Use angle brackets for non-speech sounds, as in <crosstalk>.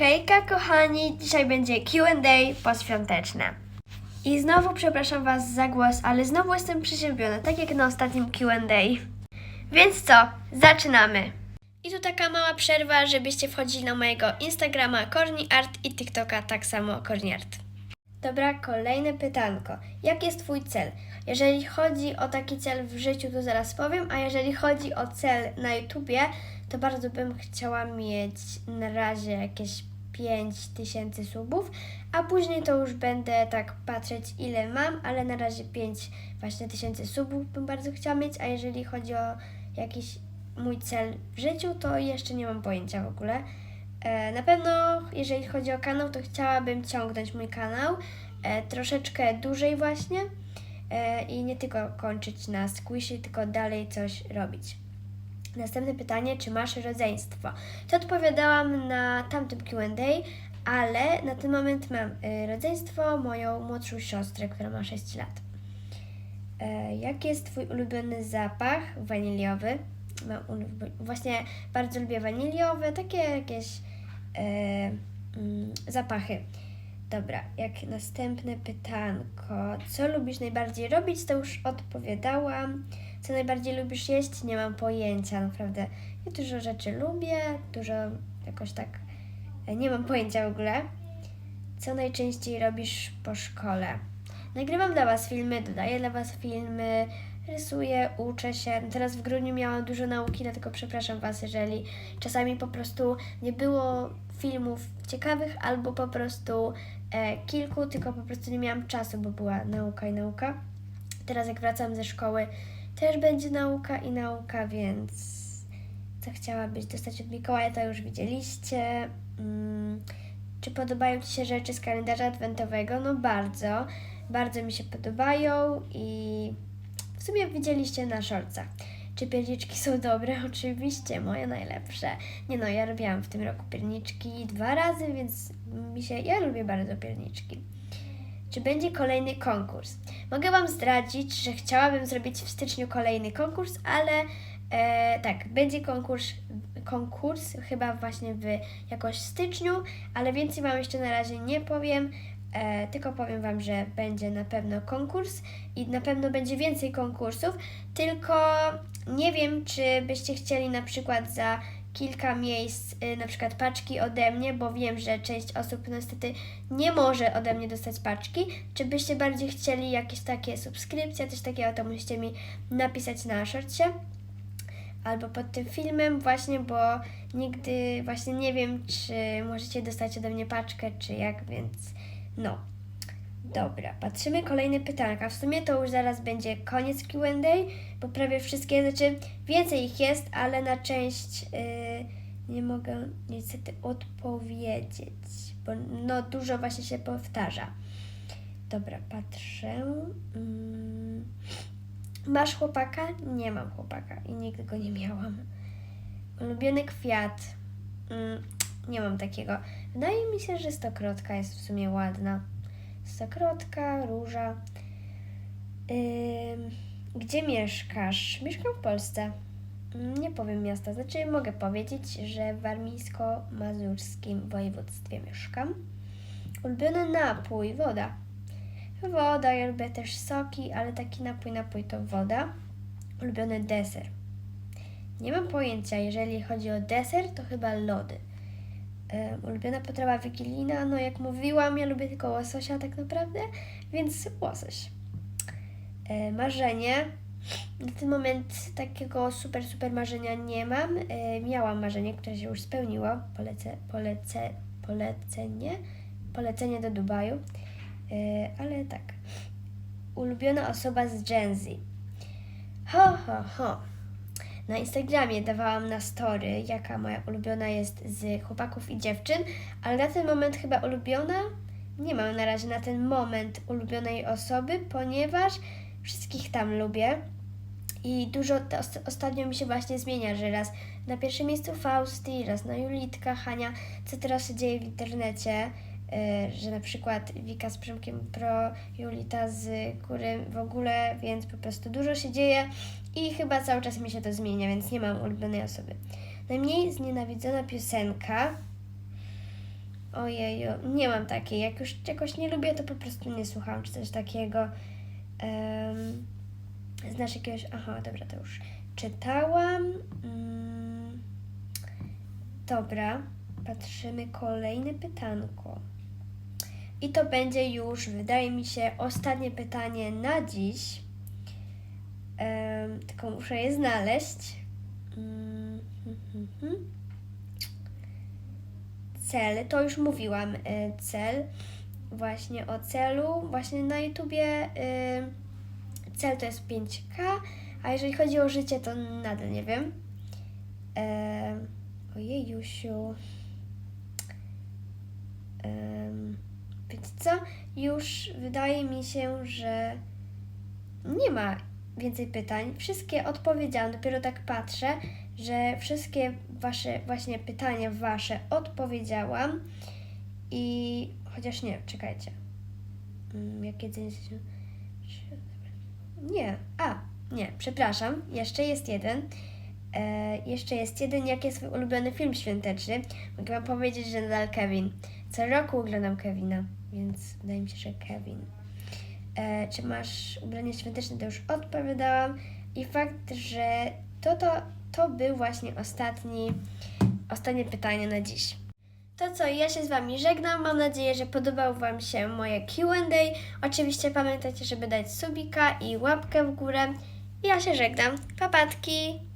Hejka kochani, dzisiaj będzie Q&A poświąteczne. I znowu przepraszam Was za głos, ale znowu jestem przeziębiona, tak jak na ostatnim Q&A. Więc co, zaczynamy. I tu taka mała przerwa, żebyście wchodzili na mojego Instagrama CornyArt i TikToka tak samo CornyArt. Dobra, kolejne pytanko. Jaki jest Twój cel? Jeżeli chodzi o taki cel w życiu, to zaraz powiem, a jeżeli chodzi o cel na YouTubie, to bardzo bym chciała mieć na razie jakieś 5000 subów, a później to już będę tak patrzeć ile mam, ale na razie 5 właśnie tysięcy subów bym bardzo chciała mieć, a jeżeli chodzi o jakiś mój cel w życiu, to jeszcze nie mam pojęcia w ogóle. E, Na pewno, jeżeli chodzi o kanał, to chciałabym ciągnąć mój kanał e, troszeczkę dłużej właśnie e, i nie tylko kończyć na squishy, tylko dalej coś robić. Następne pytanie, czy masz rodzeństwo? To odpowiadałam na tamtym Q&A, ale na ten moment mam y, rodzeństwo, moją młodszą siostrę, która ma 6 lat. E, jaki jest Twój ulubiony zapach waniliowy? Mam właśnie bardzo lubię waniliowe, takie jakieś e, mm, zapachy. Dobra, jak następne pytanko. Co lubisz najbardziej robić? To już odpowiadałam. Co najbardziej lubisz jeść? Nie mam pojęcia, naprawdę. Ja dużo rzeczy lubię, dużo jakoś tak e, nie mam pojęcia w ogóle. Co najczęściej robisz po szkole? Nagrywam dla Was filmy, dodaję dla Was filmy, rysuję, uczę się. Teraz w grudniu miałam dużo nauki, dlatego przepraszam Was, jeżeli czasami po prostu nie było filmów ciekawych albo po prostu e, kilku, tylko po prostu nie miałam czasu, bo była nauka i nauka. Teraz jak wracam ze szkoły, też będzie nauka i nauka, więc co chciałabyś dostać od Mikołaja, to już widzieliście. Mm, czy podobają Ci się rzeczy z kalendarza adwentowego? No bardzo, bardzo mi się podobają i w sumie widzieliście na szorcach. Czy pierniczki są dobre? <laughs> Oczywiście, moje najlepsze. Nie no, ja robiłam w tym roku pierniczki dwa razy, więc mi się, ja lubię bardzo pierniczki. Czy będzie kolejny konkurs? Mogę Wam zdradzić, że chciałabym zrobić w styczniu kolejny konkurs, ale e, tak, będzie konkurs, konkurs chyba właśnie w jakoś styczniu, ale więcej Wam jeszcze na razie nie powiem. E, tylko powiem Wam, że będzie na pewno konkurs i na pewno będzie więcej konkursów, tylko nie wiem, czy byście chcieli na przykład za kilka miejsc, y, na przykład paczki ode mnie, bo wiem, że część osób niestety nie może ode mnie dostać paczki. Czy byście bardziej chcieli jakieś takie subskrypcje, coś takiego, to musicie mi napisać na szorcie albo pod tym filmem właśnie, bo nigdy właśnie nie wiem, czy możecie dostać ode mnie paczkę, czy jak, więc no. Dobra, patrzymy kolejne pytanka. W sumie to już zaraz będzie koniec Q&A, bo prawie wszystkie, znaczy więcej ich jest, ale na część yy, nie mogę niestety odpowiedzieć, bo no dużo właśnie się powtarza. Dobra, patrzę. Mm. Masz chłopaka? Nie mam chłopaka i nigdy go nie miałam. Ulubiony kwiat? Mm, nie mam takiego. Wydaje mi się, że stokrotka jest w sumie ładna. Stokrotka, róża. Ym, gdzie mieszkasz? Mieszkam w Polsce. Nie powiem miasta, znaczy mogę powiedzieć, że w warmińsko-mazurskim województwie mieszkam. Ulubiony napój, woda. Woda, ja lubię też soki, ale taki napój, napój to woda. Ulubiony deser. Nie mam pojęcia, jeżeli chodzi o deser, to chyba lody. Ulubiona potrawa wigilijna, no jak mówiłam, ja lubię tylko łososia tak naprawdę, więc łosoś. Marzenie. Na ten moment takiego super, super marzenia nie mam. Miałam marzenie, które się już spełniło. Polece, polece, polecenie, polecenie do Dubaju. Ale tak. Ulubiona osoba z Gen Z. Ho, ho, ho. Na Instagramie dawałam na story, jaka moja ulubiona jest z chłopaków i dziewczyn, ale na ten moment chyba ulubiona nie mam na razie na ten moment ulubionej osoby, ponieważ wszystkich tam lubię. I dużo ostatnio mi się właśnie zmienia, że raz na pierwszym miejscu Fausti, raz na Julitka, Hania, co teraz się dzieje w internecie, że na przykład Wika z Przemkiem Pro, Julita z Kury w ogóle, więc po prostu dużo się dzieje i chyba cały czas mi się to zmienia, więc nie mam ulubionej osoby. Najmniej znienawidzona piosenka. Ojeju, nie mam takiej. Jak już czegoś nie lubię, to po prostu nie słucham, czy coś takiego. Um, znasz jakiegoś... Aha, dobra, to już czytałam. Mm, dobra, patrzymy kolejne pytanko. I to będzie już, wydaje mi się, ostatnie pytanie na dziś. Em, tylko muszę je znaleźć. Mm, hmm, hmm, hmm. Cel, to już mówiłam, y, cel. Właśnie o celu, właśnie na YouTubie y, cel to jest 5K, a jeżeli chodzi o życie, to nadal nie wiem. Em, Ojej, Jusiu. Em, Wiecie co? Już wydaje mi się, że nie ma więcej pytań. Wszystkie odpowiedziałam, dopiero tak patrzę, że wszystkie wasze właśnie pytania wasze odpowiedziałam i chociaż nie, czekajcie. Mm, Jak jedzenie. Nie, a, nie, przepraszam, jeszcze jest jeden. E, jeszcze jest jeden, jaki jest ulubiony film świąteczny. Mogę wam powiedzieć, że nadal Kevin. Co roku oglądam Kevina, więc wydaje mi się, że Kevin. E, czy masz ubranie świąteczne, to już odpowiadałam. I fakt, że to, to, to był właśnie ostatni, ostatnie pytanie na dziś. To co, ja się z Wami żegnam. Mam nadzieję, że podobał Wam się moje Q&A. Oczywiście pamiętajcie, żeby dać subika i łapkę w górę. Ja się żegnam. Papatki!